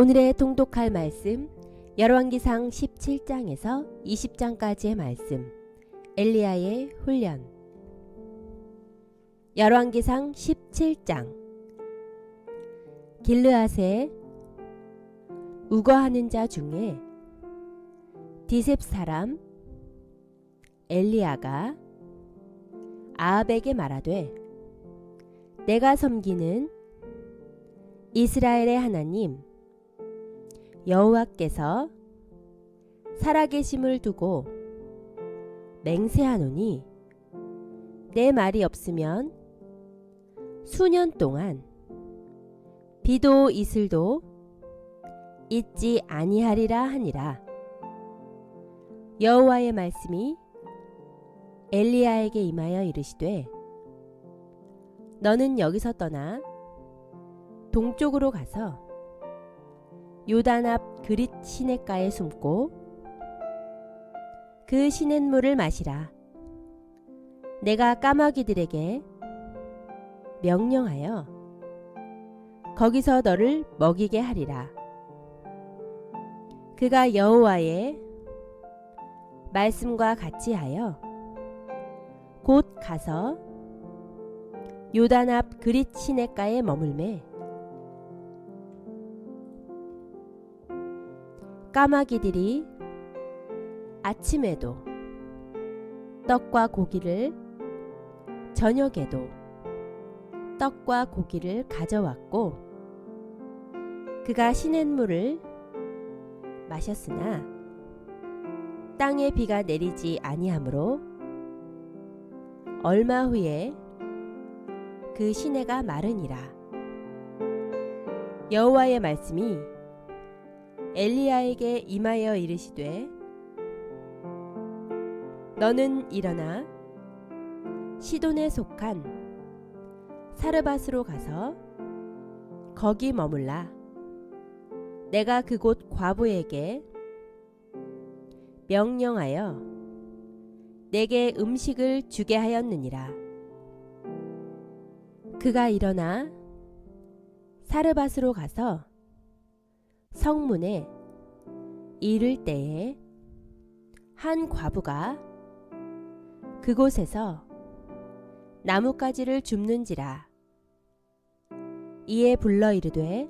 오늘의 통독할 말씀 열왕기상 17장에서 20장까지의 말씀 엘리야의 훈련. 열왕기상 17장. 길르앗에 우거하는 자 중에 디셉 사람 엘리야가 아합에게 말하되 내가 섬기는 이스라엘의 하나님 여호와께서 살아계심을 두고 맹세하노니 내 말이 없으면 수년 동안 비도 이슬도 잊지 아니하리라 하니라. 여호와의 말씀이 엘리야에게 임하여 이르시되 너는 여기서 떠나 동쪽으로 가서 요단 앞 그릿 시냇가에 숨고 그 시냇물을 마시라. 내가 까마귀들에게 명령하여 거기서 너를 먹이게 하리라. 그가 여호와의 말씀과 같이 하여 곧 가서 요단 앞 그릿 시냇가에 머물매 까마귀들이 아침에도 떡과 고기를 저녁에도 떡과 고기를 가져왔고 그가 시냇물을 마셨으나 땅에 비가 내리지 아니하므로 얼마 후에 그 시내가 마르니라. 여호와의 말씀이 엘리야에게 임하여 이르시되 너는 일어나 시돈에 속한 사르밧으로 가서 거기 머물라. 내가 그곳 과부에게 명령하여 내게 음식을 주게 하였느니라. 그가 일어나 사르밧으로 가서 성문에 이를 때에 한 과부가 그곳에서 나뭇가지를 줍는지라 이에 불러 이르되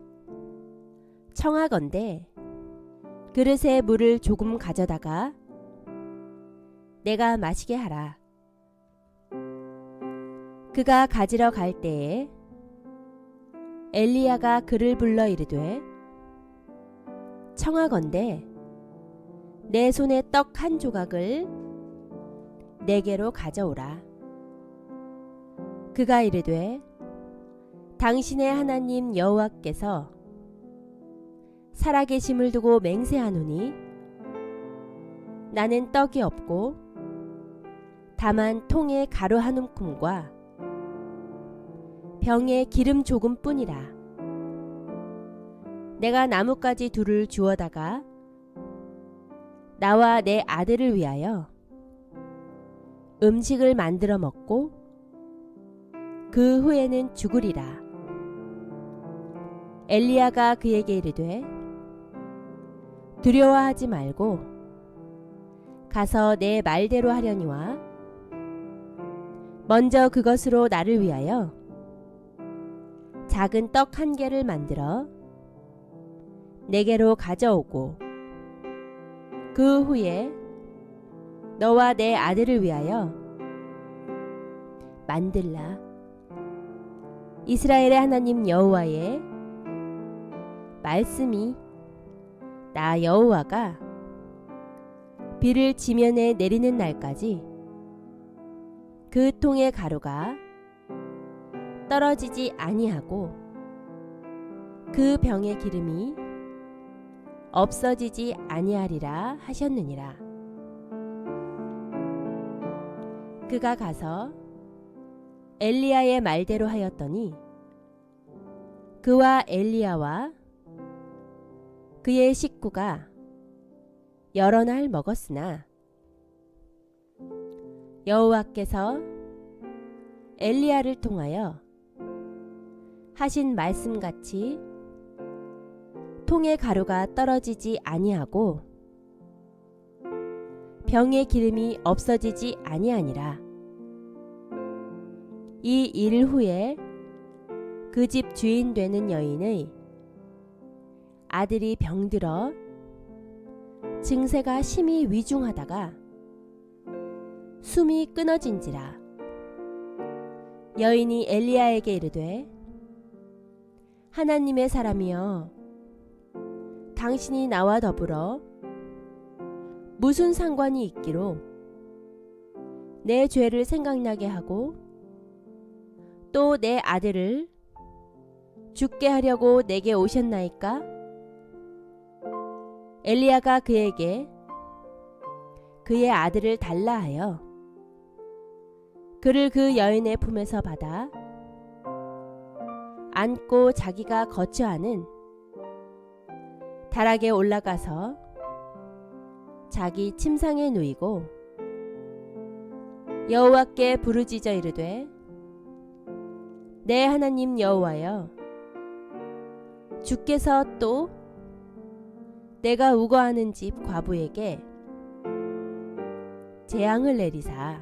청하건대 그릇에 물을 조금 가져다가 내가 마시게 하라. 그가 가지러 갈 때에 엘리야가 그를 불러 이르되 청하건대 내 손에 떡 한 조각을 내게로 가져오라. 그가 이르되 당신의 하나님 여호와께서 살아계심을 두고 맹세하노니 나는 떡이 없고 다만 통에 가루 한 움큼과 병에 기름 조금뿐이라. 내가 나뭇가지 둘을 주워다가 나와 내 아들을 위하여 음식을 만들어 먹고 그 후에는 죽으리라. 엘리야가 그에게 이르되 두려워하지 말고 가서 내 말대로 하려니와 먼저 그것으로 나를 위하여 작은 떡 한 개를 만들어 내게로 가져오고 그 후에 너와 내 아들을 위하여 만들라. 이스라엘의 하나님 여호와의 말씀이 나 여호와가 비를 지면에 내리는 날까지 그 통의 가루가 떨어지지 아니하고 그 병의 기름이 없어지지 아니하리라 하셨느니라. 그가 가서 엘리야의 말대로 하였더니 그와 엘리야와 그의 식구가 여러 날 먹었으나 여호와께서 엘리야를 통하여 하신 말씀같이 통의 가루가 떨어지지 아니하고 병의 기름이 없어지지 아니하니라. 이 일 후에 그 집 주인 되는 여인의 아들이 병들어 증세가 심히 위중하다가 숨이 끊어진지라 여인이 엘리야에게 이르되 하나님의 사람이여 당신이 나와 더불어 무슨 상관이 있기로 내 죄를 생각나게 하고 또 내 아들을 죽게 하려고 내게 오셨나이까? 엘리야가 그에게 그의 아들을 달라 하여 그를 그 여인의 품에서 받아 안고 자기가 거처하는 다락에 올라가서 자기 침상에 누이고 여호와께 부르짖어 이르되 내 하나님 여호와여 주께서 또 내가 우거하는 집 과부에게 재앙을 내리사.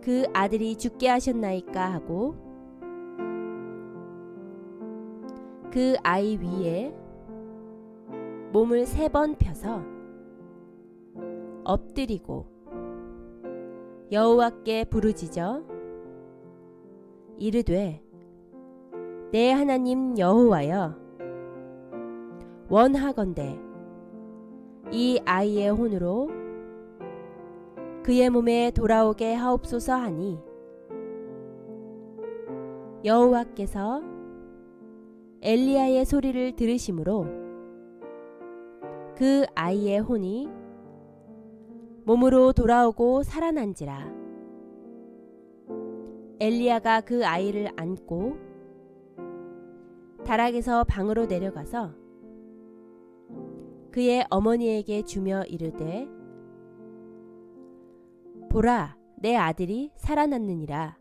그 아들이 죽게 하셨나이까 하고 그 아이 위에 몸을 세 번 펴서 엎드리고 여호와께 부르짖어 이르되 내 하나님 여호와여 원하건대 이 아이의 혼으로 그의 몸에 돌아오게 하옵소서 하니 여호와께서 엘리야의 소리를 들으심으로 그 아이의 혼이 몸으로 돌아오고 살아난지라. 엘리야가 그 아이를 안고 다락에서 방으로 내려가서 그의 어머니에게 주며 이르되 보라 내 아들이 살아났느니라.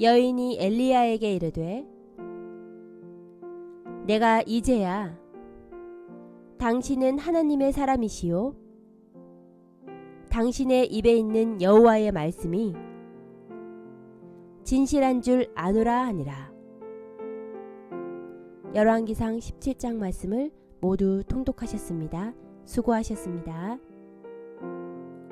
여인이 엘리야에게 이르되 내가 이제야 당신은 하나님의 사람이시요 당신의 입에 있는 여호와의 말씀이 진실한 줄 아노라 하니라 열왕기상 17장 말씀을 모두 통독하셨습니다. 수고하셨습니다.